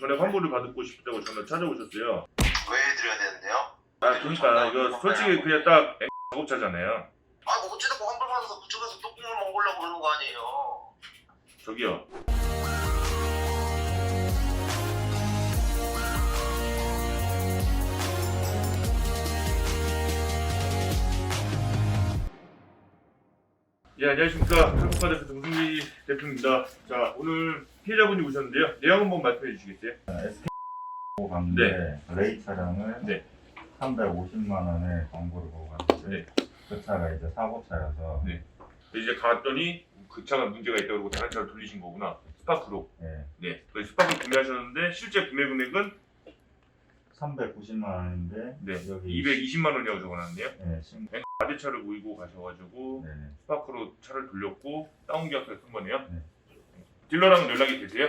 전에 환불을 받고 싶다고 전화 찾아오셨어요. 왜 해드려야 되는데요? 아 그러니까 이거 솔직히 그냥 딱 작업차잖아요. 아, 뭐 어찌됐건 환불 받아서 그쪽에서 똥구멍 먹으려고 그러는 거 아니에요? 저기요. 예, 안녕하십니까. 한국화 대표 정승기 대표입니다. 자, 오늘 피해자분이 오셨는데요. 내용 한번 말씀해 주시겠어요? 갔는데 레이 차량을 네. 350만 원에 광고를 보고 갔는데 네. 그 차가 이제 사고 차여서 네. 이제 갔더니 그 차가 문제가 있다고 그러고 다른 차를 돌리신 거구나. 스파크로. 예, 네. 그 스파크 구매하셨는데 실제 구매 금액은 390만 원인데 네. 여기 220만 원이라고 적어놨네요. 예, 신... 아대차를 모이고 가셔가지고 네, 스파크로 차를 돌렸고 다운 계약서를 쓴 거네요. 네. 딜러랑 연락이 되세요?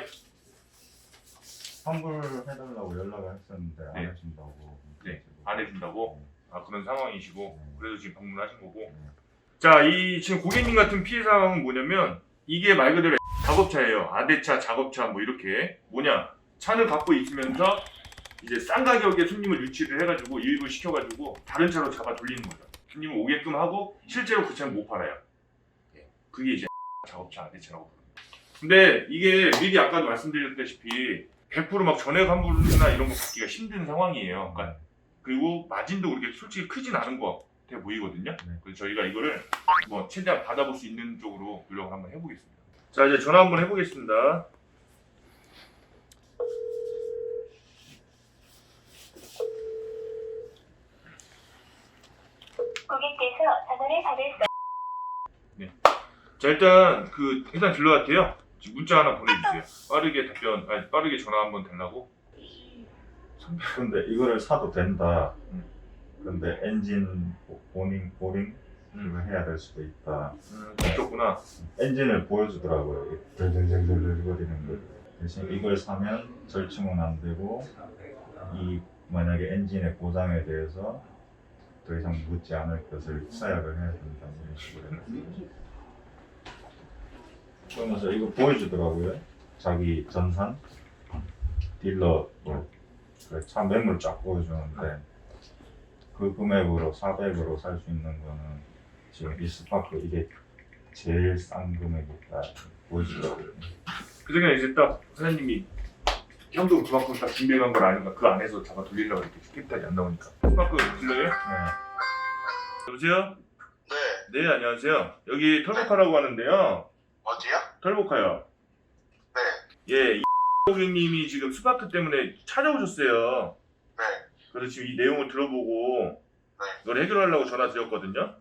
환불해달라고 연락을 했었는데 안 네. 해준다고 네, 안 해준다고? 아 그런 상황이시고 네. 그래서 지금 방문하신 거고. 네. 자, 이 지금 고객님 같은 피해 상황은 뭐냐면 이게 말 그대로 작업차예요. 아대차, 작업차 뭐 이렇게 뭐냐 차를 갖고 있으면서 이제 싼 가격에 손님을 유치를 해가지고 일부 시켜가지고 다른 차로 잡아 돌리는 거죠. 손님을 오게끔 하고 실제로 그 차는 못 팔아요. 예, 그게 이제 작업차, 아대차라고 부릅니다. 근데 이게 미리 아까도 말씀드렸다시피 100%막 전액 환불이나 이런 거 받기가 힘든 상황이에요. 그러니까 그리고 마진도 그렇게 솔직히 크진 않은 것 같아 보이거든요. 네. 그래서 저희가 이거를 뭐 최대한 받아볼 수 있는 쪽으로 노력을 한번 해보겠습니다. 자 이제 전화 한번 해보겠습니다. 고객께서 전화를 받을 수 자 일단 그 일단 들러갈게요. 지금 문자 하나 보내주세요. 빠르게 답변, 아니 빠르게 전화 한번 달라고. 근데 이거를 사도 된다 음. 근데 엔진 보닝 보링 음, 이걸 해야 될 수도 있다 음 그렇구나. 엔진을 보여주더라고요. 들들들들들 거리는 거. 대신 이걸 사면 절충은 안 되고 이 만약에 엔진의 고장에 대해서 더 이상 묻지 않을 것을 서약을 해야 된다 이런 식으로 해가지고. 그러면서 이거 보여주더라고요. 자기 전산 딜러 뭐차 매물 쫙 보여주는데 그 금액으로 400으로 살 수 있는 거는 지금 이 스파크 이게 제일 싼 금액이다 보여주더라고요. 그 생각 이제 딱 사장님이 현금 그만큼 딱 준비해간 걸 아니까 그 안에서 잡아 돌리려고 이렇게 캐피탈이 안 나오니까. 스파크 들려요? 네. 여보세요? 네. 네 안녕하세요. 여기 털보카라고 하는데요. 어디요? 털보카요. 네. 예, 이 고객님이 지금 스파크 때문에 찾아오셨어요. 네. 그래서 지금 이 내용을 들어보고 네. 이걸 해결하려고 전화 드렸거든요.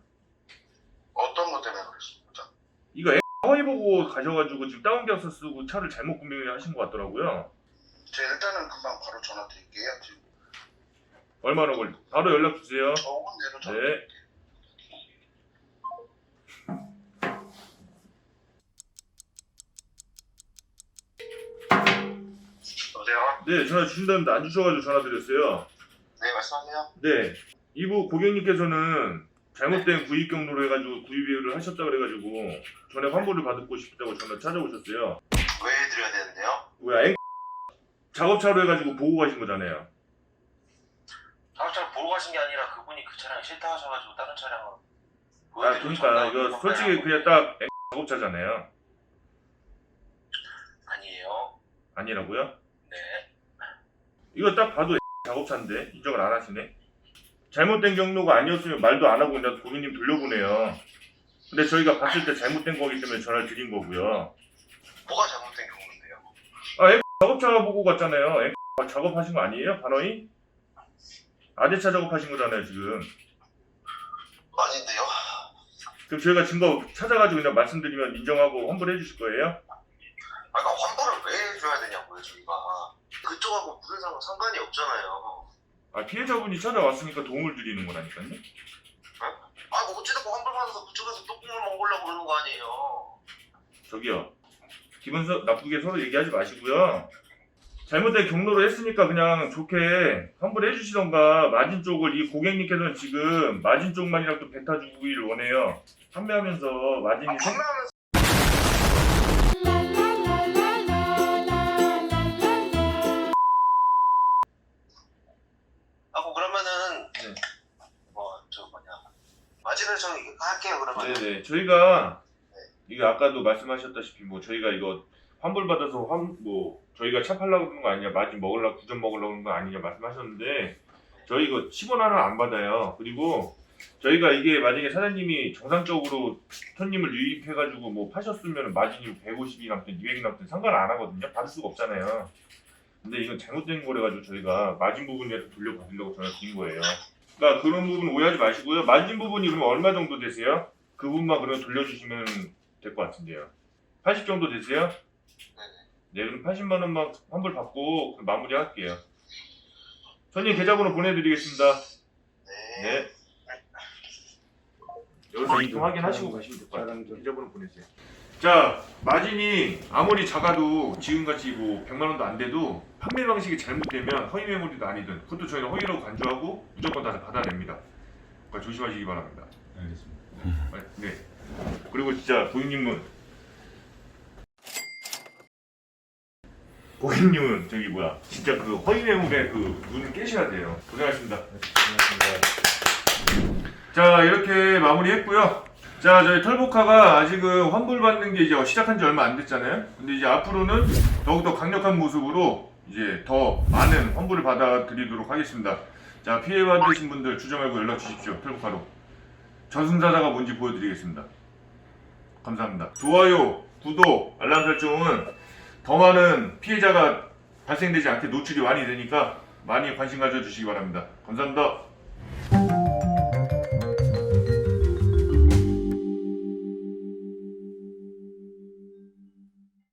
어떤 것 때문에 그랬습니까? 이거 하와이 보고 가셔가지고 지금 다운 계약서 쓰고 차를 잘못 구매를 하신 것 같더라고요. 제가 일단은 금방 바로 전화 드릴게요. 지금 얼마나 걸리? 바로 연락 주세요. 5분 내로 전화 네. 드릴게요. 여보세요? 네, 전화 주신다는데 안 주셔가지고 전화 드렸어요. 네, 말씀하세요. 네, 이부 고객님께서는 잘못된 구입 경로로 해가지고 구입을 하셨다 그래가지고 전에 환불을 받고 싶다고 전화 찾아오셨어요. 왜 해드려야 되는데요? 왜 앵... 작업차로 해가지고 보고 가신 거잖아요. 자동차를 보러 가신 게 아니라 그분이 그 차량 싫다 하셔가지고 다른 차량을 아, 그러니까 이거 솔직히 그냥 딱 앵... 작업차잖아요. 아니에요. 아니라고요? 네. 이거 딱 봐도 작업차인데 인정을 안 하시네. 잘못된 경로가 아니었으면 말도 안 하고 그냥 고객님 돌려보내요. 근데 저희가 봤을 때 잘못된 거기 때문에 전화를 드린 거고요. 뭐가 잘못된 경우인데요? 작업차 보고 갔잖아요. 앵... 작업하신 거 아니에요? 반어이? 아대차 작업하신 거잖아요 지금. 아닌데요? 그럼 저희가 증거 찾아가지고 그냥 말씀드리면 인정하고 환불해 주실 거예요? 아까 환불을 왜 해줘야 되냐고요, 저희가. 그쪽하고 무슨 상, 상관이 없잖아요. 아 피해자분이 찾아왔으니까 도움을 드리는 거라니까요. 아, 뭐 어찌됐건 환불 받아서 그쪽에서 똥구멍 먹으려고 그러는 거 아니에요. 저기요. 기분 서, 나쁘게 서로 얘기하지 마시고요. 잘못된 경로로 했으니까 그냥 좋게 환불해 주시던가 마진 쪽을 이 고객님께서는 지금 마진 쪽만이라도 뱉어주길 원해요. 판매하면서 마진이 아, 생- 하고 아, 그러면은 네. 뭐 저 뭐냐 마진을 좀 할게요 그러면. 네네 저희가 이게 아까도 말씀하셨다시피 뭐 저희가 이거 환불 받아서 환 뭐 저희가 차 팔려고 그러는 거 아니냐, 마진 먹으려고 구전 먹으려고 그러는 거 아니냐 말씀하셨는데 저희 이거 10원 하나 안 받아요. 그리고 저희가 이게 만약에 사장님이 정상적으로 손님을 유입해가지고 뭐 파셨으면 마진이 150이 남든 200이 남든 상관 안 하거든요. 받을 수가 없잖아요. 근데 이건 잘못된 거래가지고 저희가 마진 부분이라도 돌려받으려고 전화 드린 거예요. 그러니까 그런 부분 오해하지 마시고요. 마진 부분이 그러면 얼마 정도 되세요? 그 부분만 그러면 돌려주시면 될 것 같은데요. 80 정도 되세요? 네, 그럼 80만 원만 환불 받고 그럼 마무리 할게요. 손님 계좌번호 보내드리겠습니다. 네. 네. 여기서 이동 확인하시고 가시면 될 것 같아요. 계좌번호 보내세요. 자, 마진이 아무리 작아도 지금같이 뭐 100만 원도 안 돼도 판매 방식이 잘못되면 허위 매물이든 아니든 그것도 저희는 허위라고 간주하고 무조건 다 받아냅니다. 그러니까 조심하시기 바랍니다. 알겠습니다. 네. 그리고 진짜 고객님은 고객님은 저기 뭐야 진짜 그 허위 매물에 그 눈을 깨셔야 돼요. 고생하셨습니다. 자 이렇게 마무리했고요. 자 저희 털보카가 아직은 환불 받는 게 이제 시작한 지 얼마 안 됐잖아요. 근데 이제 앞으로는 더욱더 강력한 모습으로 이제 더 많은 환불을 받아드리도록 하겠습니다. 자 피해 받으신 분들 주저 말고 연락 주십시오. 털보카로. 저승사자가 뭔지 보여드리겠습니다. 감사합니다. 좋아요, 구독, 알람 설정은 더 많은 피해자가 발생되지 않게 노출이 많이 되니까 많이 관심 가져주시기 바랍니다. 감사합니다.